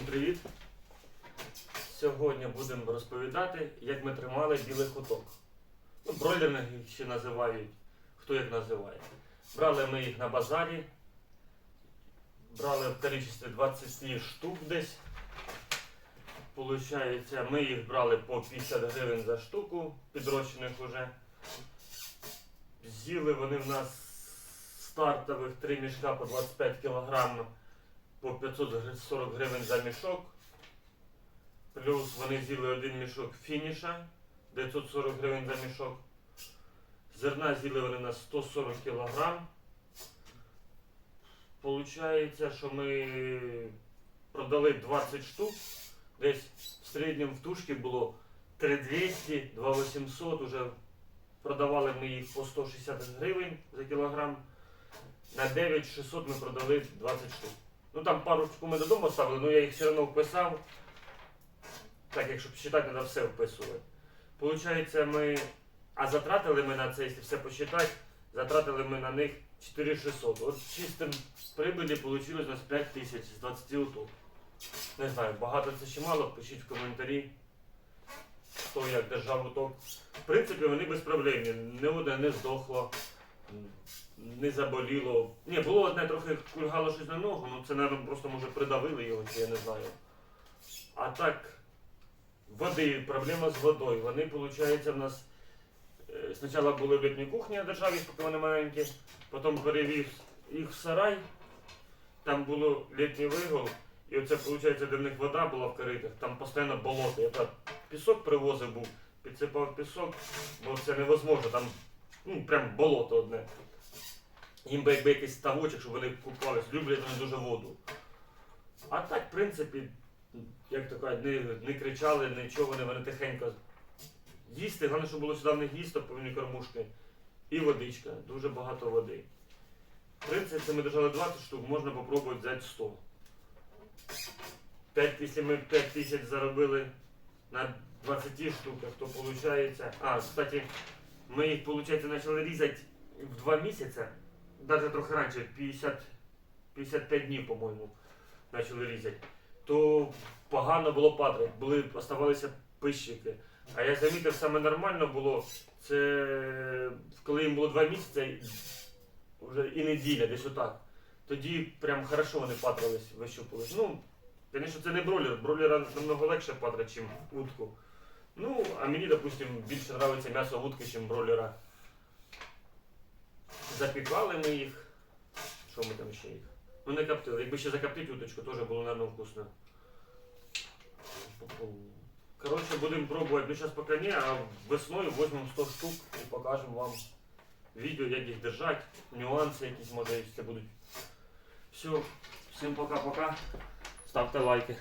привіт! Сьогодні будемо розповідати, як ми тримали білих уток. Ну, їх ще називають, хто як називає. Брали ми їх на базарі, брали в кількості 20 штук десь. Получається, ми їх брали по 50 гривень за штуку, підрощених уже. З'їли вони в нас стартових 3 мішка по 25 кг по 540 гривень за мішок. Плюс вони з'їли один мішок фініша 940 гривень за мішок. Зерна з'їли вони на 140 кг. Получається, що ми продали 20 штук. Десь в середньому в тушці було 3200, 2800, уже продавали ми їх по 160 гривень за кілограм. На 9600 ми продали 20 штук. Ну там пару штук ми додому ставили, але я їх все одно вписав. Так, якщо посчитати, треба все вписувати. Получається, ми. А затратили ми на це, якщо все посчитати, затратили ми на них 4600. От чистим прибилі вийшло у нас 5 тисяч з 20 уток. Не знаю, багато це чи мало, пишіть в коментарі, хто як держав уток. В принципі, вони безпроблемні. Не одне не здохло, не заболіло. Ні, було одне трохи кульгало щось на ногу, ну це, мабуть, просто може придавили його, я не знаю. А так, води, проблема з водою. Вони, виходить, в нас е, спочатку були в літній кухні, я держав їх, поки вони маленькі, потім перевів їх в сарай, там було літній вигул, і оце, виходить, де в них вода була в коритах, там постійно болото. Я так пісок привозив був, підсипав пісок, бо це невозможно, там ну, прям болото одне. Їм би якби якийсь ставочок, щоб вони купались, люблять вони дуже воду. А так, в принципі, як то кажуть, не, не кричали, нічого, вони, вони тихенько їсти. Головне, щоб було сюди в них їсти, повні кормушки. І водичка, дуже багато води. В принципі, ми держали 20 штук, можна попробувати взяти 100. 5, якщо ми 5 тисяч заробили на 20 штуках, то виходить. А, кстати, ми їх, виходить, почали різати в 2 місяці, навіть трохи раніше, 50, 55 днів, по-моєму, почали різати. То погано було падати, були, оставалися пищики. А я замітив, саме нормально було, це коли їм було 2 місяці, вже і неділя, десь отак. Тоді прям хорошо вони патрились, вищупились. Ну, звісно, це не бройлер. Бройлера намного легше патрить, ніж утку. Ну, а мені, допустим, більше подобається м'ясо утки, ніж бройлера. Запікали ми їх. Що ми там ще їх? Ну не коптили. Якби ще закоптити уточку, теж було, мабуть, вкусно. Коротше, будемо пробувати. Ну, зараз поки ні, а весною візьмемо 100 штук і покажемо вам відео, як їх держати, нюанси якісь, може, якщо будуть. Все, всім пока-пока. Ставте лайки.